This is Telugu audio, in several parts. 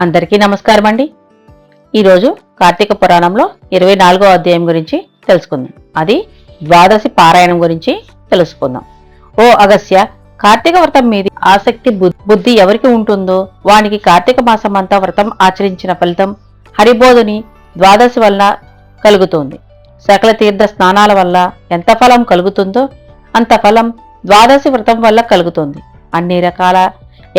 అందరికీ నమస్కారం అండి ఈరోజు కార్తీక పురాణంలో ఇరవై నాలుగో అధ్యాయం గురించి తెలుసుకుందాం. అది ద్వాదశి పారాయణం గురించి తెలుసుకుందాం. ఓ అగస్య కార్తీక వ్రతం మీద ఆసక్తి బుద్ధి ఎవరికి ఉంటుందో వానికి కార్తీక మాసం అంతా వ్రతం ఆచరించిన ఫలితం హరిబోధుని ద్వాదశి వల్ల కలుగుతుంది. సకల తీర్థ స్నానాల వల్ల ఎంత ఫలం కలుగుతుందో అంత ఫలం ద్వాదశి వ్రతం వల్ల కలుగుతుంది. అన్ని రకాల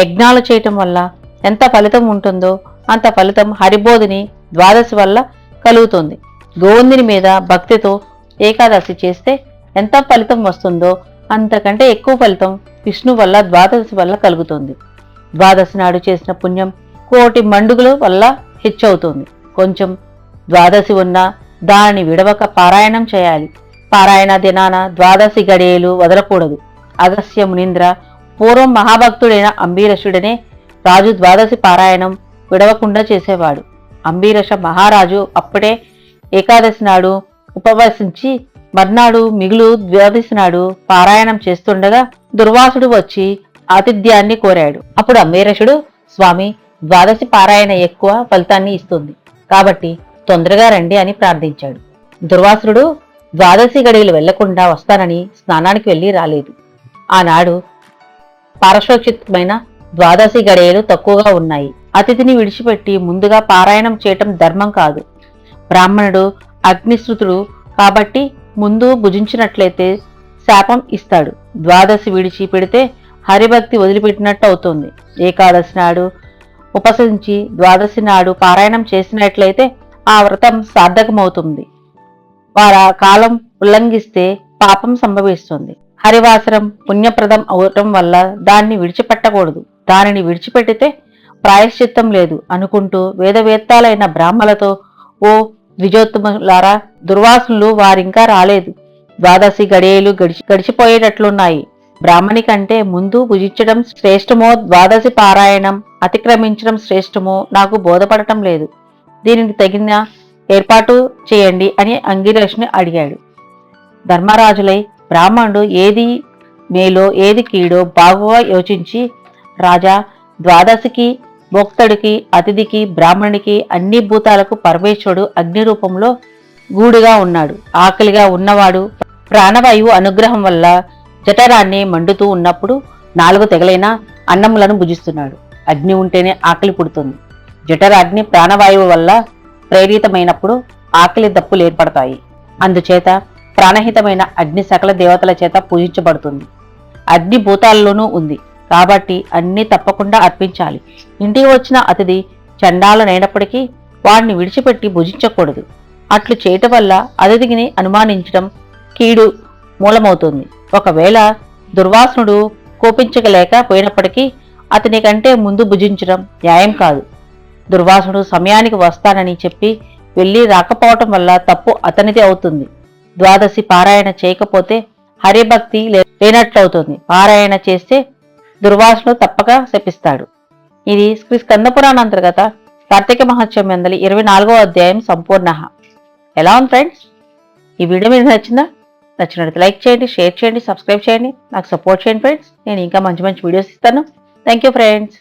యజ్ఞాలు చేయటం వల్ల ఎంత ఫలితం ఉంటుందో అంత ఫలితం హరిబోధిని ద్వాదశి వల్ల కలుగుతుంది. గోవిందుని మీద భక్తితో ఏకాదశి చేస్తే ఎంత ఫలితం వస్తుందో అంతకంటే ఎక్కువ ఫలితం విష్ణు వల్ల ద్వాదశి వల్ల కలుగుతుంది. ద్వాదశి నాడు చేసిన పుణ్యం కోటి మండుగుల వల్ల హెచ్చవుతుంది. కొంచెం ద్వాదశి ఉన్నా దానిని విడవక పారాయణం చేయాలి. పారాయణ దినాన ద్వాదశి గడియలు వదలకూడదు. అగస్య మునీంద్ర పూర్వం మహాభక్తుడైన అంబీరసుడనే రాజు ద్వాదశి పారాయణం విడవకుండా చేసేవాడు. అంబీరష మహారాజు అప్పుడే ఏకాదశి నాడు ఉపవసించి మర్నాడు మిగులు ద్వాదశి నాడు పారాయణం చేస్తుండగా దుర్వాసుడు వచ్చి ఆతిథ్యాన్ని కోరాడు. అప్పుడు అంబీరషుడు స్వామి ద్వాదశి పారాయణ ఎక్కువ ఫలితాన్ని ఇస్తుంది. కాబట్టి తొందరగా రండి అని ప్రార్థించాడు. దుర్వాసుడు ద్వాదశి గడియలు వెళ్ళకుండా వస్తానని స్నానానికి వెళ్ళి రాలేదు. ఆనాడు పారశోక్షితమైన ద్వాదశి గడియలు తక్కువగా ఉన్నాయి. అతిథిని విడిచిపెట్టి ముందుగా పారాయణం చేయటం ధర్మం కాదు. బ్రాహ్మణుడు అగ్నిశ్రుతుడు కాబట్టి ముందు భుజించినట్లయితే శాపం ఇస్తాడు. ద్వాదశి విడిచి పెడితే హరిభక్తి వదిలిపెట్టినట్టు అవుతుంది. ఏకాదశి నాడు ఉపసించి ద్వాదశి నాడు పారాయణం చేసినట్లయితే ఆ వ్రతం సార్థకమవుతుంది. వారా కాలం ఉల్లంఘిస్తే పాపం సంభవిస్తుంది. హరివాసరం పుణ్యప్రదం అవటం వల్ల దాన్ని విడిచిపెట్టకూడదు. దానిని విడిచిపెట్టితే ప్రాయశ్చిత్తం లేదు అనుకుంటూ వేదవేత్తాలైన బ్రాహ్మలతో ఓ ద్విజోత్తములారా దుర్వాసులు వారింకా రాలేదు. ద్వాదశి గడియలు గడిచి గడిచిపోయేటట్లున్నాయి. బ్రాహ్మణి కంటే ముందు భుజించడం శ్రేష్టమో ద్వాదశి పారాయణం అతిక్రమించడం శ్రేష్టమో నాకు బోధపడటం లేదు. దీనికి తగిన ఏర్పాటు చేయండి అని అంగిరేష్ని అడిగాడు. ధర్మరాజులై బ్రాహ్మణుడు ఏది మేలో ఏది కీడో బాగుగా యోచించి రాజా ద్వాదశికి భోక్తడికి అతిథికి బ్రాహ్మణుడికి అన్ని భూతాలకు పరమేశ్వరుడు అగ్ని రూపంలో గూడుగా ఉన్నాడు. ఆకలిగా ఉన్నవాడు ప్రాణవాయువు అనుగ్రహం వల్ల జఠరాన్ని మండుతూ ఉన్నప్పుడు నాలుగు తెగలైన అన్నములను భుజిస్తున్నాడు. అగ్ని ఉంటేనే ఆకలి పుడుతుంది. జఠరాగ్ని ప్రాణవాయువు వల్ల ప్రేరితమైనప్పుడు ఆకలి దప్పులు ఏర్పడతాయి. అందుచేత ప్రాణహితమైన అగ్ని సకల దేవతల చేత పూజించబడుతుంది. అగ్ని భూతాల్లోనూ ఉంది. కాబట్టి అన్నీ తప్పకుండా అర్పించాలి. ఇంటికి వచ్చిన అతిథి చండాలనైనప్పటికీ వాడిని విడిచిపెట్టి భుజించకూడదు. అట్లు చేయటం వల్ల అతిథిని అనుమానించడం కీడు మూలమవుతుంది. ఒకవేళ దుర్వాసనుడు కోపించగలేకపోయినప్పటికీ అతని కంటే ముందు భుజించడం న్యాయం కాదు. దుర్వాసుడు సమయానికి వస్తానని చెప్పి వెళ్ళి రాకపోవటం వల్ల తప్పు అతనిదే అవుతుంది. ద్వాదశి పారాయణ చేయకపోతే హరిభక్తి లే- లేనట్లవుతుంది. పారాయణ చేస్తే దుర్వాసుడు తప్పక శపిస్తాడు. ఇది శ్రీ స్కందపురాణ అంతర్గత కార్తీక మహోత్సవం ఎందలి ఇరవై నాలుగో అధ్యాయం సంపూర్ణ. ఎలా ఉంది ఫ్రెండ్స్? ఈ వీడియో మీకు నచ్చిందా? నచ్చినట్టు లైక్ చేయండి షేర్ చేయండి సబ్స్క్రైబ్ చేయండి. నాకు సపోర్ట్ చేయండి ఫ్రెండ్స్. నేను ఇంకా మంచి మంచి వీడియోస్ ఇస్తాను. Thank you friends.